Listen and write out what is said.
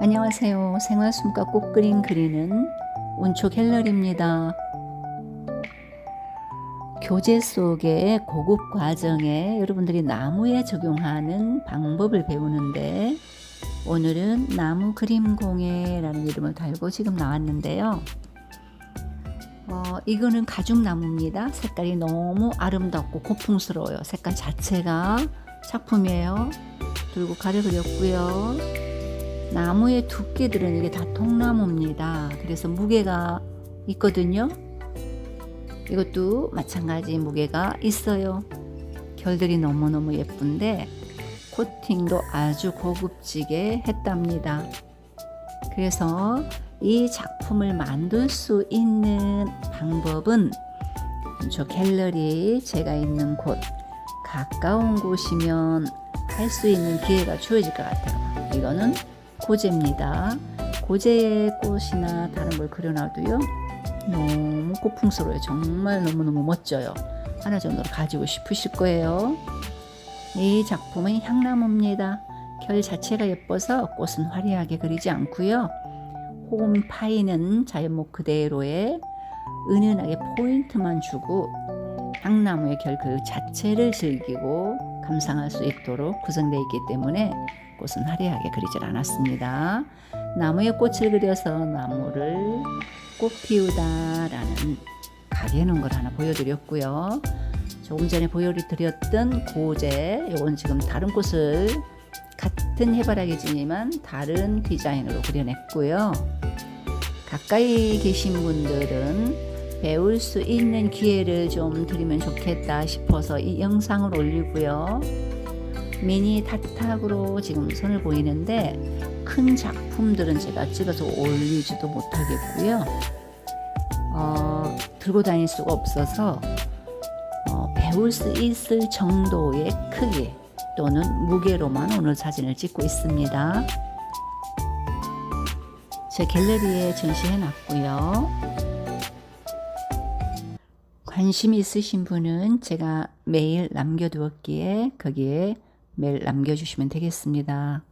안녕하세요. 생활 숨과 꽃그림 그리는 운초 갤러리입니다. 교재 속의 고급 과정에 여러분들이 나무에 적용하는 방법을 배우는데 오늘은 나무 그림 공예라는 이름을 달고 지금 나왔는데요. 어, 이거는 가죽나무입니다. 색깔이 너무 아름답고 고풍스러워요. 색깔 자체가 작품이에요. 들고 가려 그렸고요. 나무의 두께들은 이게 다 통나무입니다. 그래서 무게가 있거든요. 이것도 마찬가지 무게가 있어요. 결들이 너무너무 예쁜데 코팅도 아주 고급지게 했답니다. 그래서 이 작품을 만들 수 있는 방법은 저 갤러리 제가 있는 곳 가까운 곳이면 할 수 있는 기회가 주어질 것 같아요. 이거는 고제입니다. 고제의 꽃이나 다른 걸 그려놔도요. 너무 고풍스러워요. 정말 너무너무 멋져요. 하나 정도로 가지고 싶으실 거예요. 이 작품은 향나무입니다. 결 자체가 예뻐서 꽃은 화려하게 그리지 않고요. 홈 파이는 자연목 그대로의 은은하게 포인트만 주고 향나무의 결 그 자체를 즐기고 감상할 수 있도록 구성되어 있기 때문에 꽃은 화려하게 그리질 않았습니다. 나무에 꽃을 그려서 나무를 꽃 피우다라는 가게는 걸 하나 보여드렸고요. 조금 전에 보여드렸던 고제, 이건 지금 다른 꽃을 같은 해바라기지만 다른 디자인으로 그려냈고요. 가까이 계신 분들은 배울 수 있는 기회를 좀 드리면 좋겠다 싶어서 이 영상을 올리고요. 미니 타탁으로 지금 손을 보이는데 큰 작품들은 제가 찍어서 올리지도 못하겠고요. 어, 들고 다닐 수가 없어서 어, 배울 수 있을 정도의 크기 또는 무게로만 오늘 사진을 찍고 있습니다. 제 갤러리에 전시해 놨고요. 관심 있으신 분은 제가 메일 남겨두었기에 거기에 메일 남겨주시면 되겠습니다.